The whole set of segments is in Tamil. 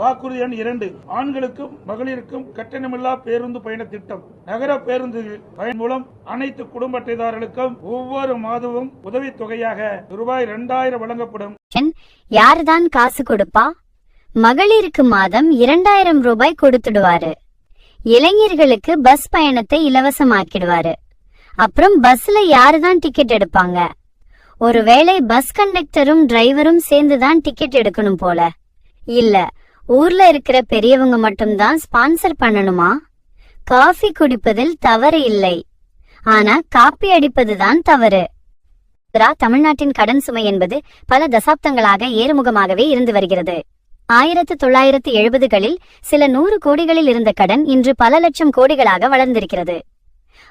வாக்குறுதி எண் இரண்டு ஆண்களுக்கும் மகளிருக்கும் கட்டணமில்லா பேருந்து பயண திட்டம். நகர பேருந்து பயன் மூலம் அனைத்து குடும்ப அட்டைதாரர்களுக்கும் ஒவ்வொரு மாதமும் உதவி தொகையாக ரூபாய் இரண்டாயிரம் வழங்கப்படும். யாருதான் காசு கொடுப்பா? மகளிருக்கு மாதம் இரண்டாயிரம் ரூபாய் கொடுத்துடுவாரு. இளைஞர்களுக்கு பஸ் பயணத்தை இலவசமாக்கிடுவாரு. அப்புறம் பஸ்ல யாருதான் டிக்கெட் எடுப்பாங்க? ஒருவேளை பஸ் கண்டக்டரும் டிரைவரும் சேர்ந்துதான் டிக்கெட் எடுக்கணும் போல. இல்ல ஊர்ல இருக்கிற பெரியவங்க மட்டும்தான் ஸ்பான்சர் பண்ணணுமா? காஃபி குடிப்பதில் தவறு இல்லை. ஆனா காப்பி அடிப்பதுதான் தவறு. தமிழ்நாட்டின் கடன் சுமை என்பது பல தசாப்தங்களாக ஏறுமுகமாகவே இருந்து வருகிறது. ஆயிரத்து தொள்ளாயிரத்து எழுபதுகளில் சில நூறு கோடிகளில் இருந்த கடன் இன்று பல லட்சம் கோடிகளாக வளர்ந்திருக்கிறது.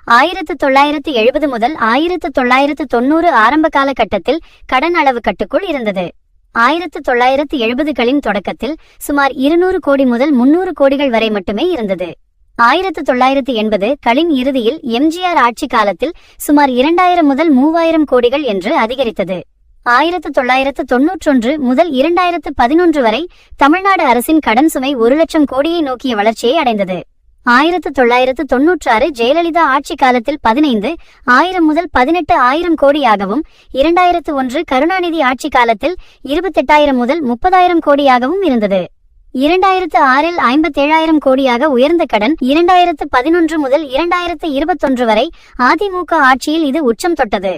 ஆயிரத்து தொள்ளாயிரத்து எழுபது முதல் ஆயிரத்து தொள்ளாயிரத்து தொண்ணூறு ஆரம்ப காலகட்டத்தில் கடன் அளவு கட்டுக்குள் இருந்தது. ஆயிரத்து தொள்ளாயிரத்து எழுபதுகளின் தொடக்கத்தில் சுமார் இருநூறு கோடி முதல் முன்னூறு கோடிகள் வரை மட்டுமே இருந்தது. ஆயிரத்து தொள்ளாயிரத்து எண்பது களின் இறுதியில் எம்ஜிஆர் ஆட்சி காலத்தில் சுமார் இரண்டாயிரம் முதல் மூவாயிரம் கோடிகள் என்று அதிகரித்தது. ஆயிரத்து தொள்ளாயிரத்து தொன்னூற்றொன்று முதல் இரண்டாயிரத்து பதினொன்று வரை தமிழ்நாடு அரசின் கடன் சுமை ஒரு லட்சம் கோடியை நோக்கிய வளர்ச்சியை அடைந்தது. ஆயிரத்து தொள்ளாயிரத்து தொன்னூற்றாறு ஜெயலலிதா ஆட்சி காலத்தில் பதினைந்து ஆயிரம் முதல் பதினெட்டு ஆயிரம் கோடியாகவும் இரண்டாயிரத்து ஒன்று கருணாநிதி ஆட்சி காலத்தில் இருபத்தெட்டாயிரம் முதல் முப்பதாயிரம் கோடியாகவும் இருந்தது. இரண்டாயிரத்து ஆறில் ஐம்பத்தேழாயிரம் கோடியாக உயர்ந்த கடன் இரண்டாயிரத்து பதினொன்று முதல் இரண்டாயிரத்து இருபத்தொன்று வரை அதிமுக ஆட்சியில் இது உச்சம் தொட்டது.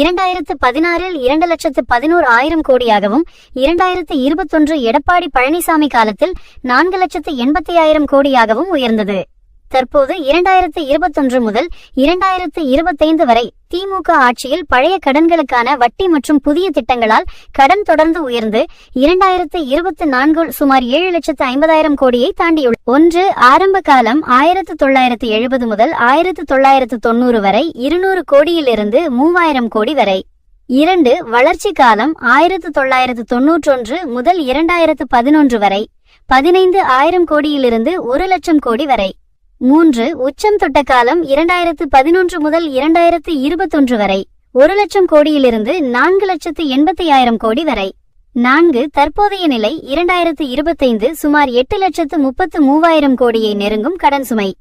இரண்டாயிரத்து பதினாறில் இரண்டு லட்சத்து பதினோரு ஆயிரம் கோடியாகவும் இரண்டாயிரத்து இருபத்தொன்று எடப்பாடி பழனிசாமி காலத்தில் நான்கு லட்சத்து எண்பத்தி ஆயிரம் கோடியாகவும் உயர்ந்தது. தற்போது இரண்டாயிரத்து இருபத்தொன்று முதல் இரண்டாயிரத்து இருபத்தைந்து வரை திமுக ஆட்சியில் பழைய கடன்களுக்கான வட்டி மற்றும் புதிய திட்டங்களால் கடன் தொடர்ந்து உயர்ந்து இரண்டாயிரத்து இருபத்தி நான்கு சுமார் ஏழு லட்சத்து ஐம்பதாயிரம் கோடியை தாண்டியுள்ளது. ஒன்று ஆரம்ப காலம் ஆயிரத்து தொள்ளாயிரத்து எழுபது முதல் ஆயிரத்து தொள்ளாயிரத்து தொண்ணூறு வரை இருநூறு கோடியிலிருந்து மூவாயிரம் கோடி வரை. இரண்டு வளர்ச்சி காலம் ஆயிரத்து தொள்ளாயிரத்து தொன்னூற்றொன்று முதல் இரண்டாயிரத்து பதினொன்று வரை பதினைந்து ஆயிரம் கோடியிலிருந்து ஒரு லட்சம் கோடி வரை. மூன்று உச்சம் தொட்ட காலம் இரண்டாயிரத்து பதினொன்று முதல் இரண்டாயிரத்து இருபத்தொன்று வரை ஒரு லட்சம் கோடியிலிருந்து நான்கு லட்சத்து எண்பத்தி ஆயிரம் கோடி வரை. நான்கு தற்போதைய நிலை இரண்டாயிரத்து இருபத்தைந்து சுமார் எட்டு லட்சத்து முப்பத்து மூவாயிரம் கோடியை நெருங்கும் கடன் சுமை.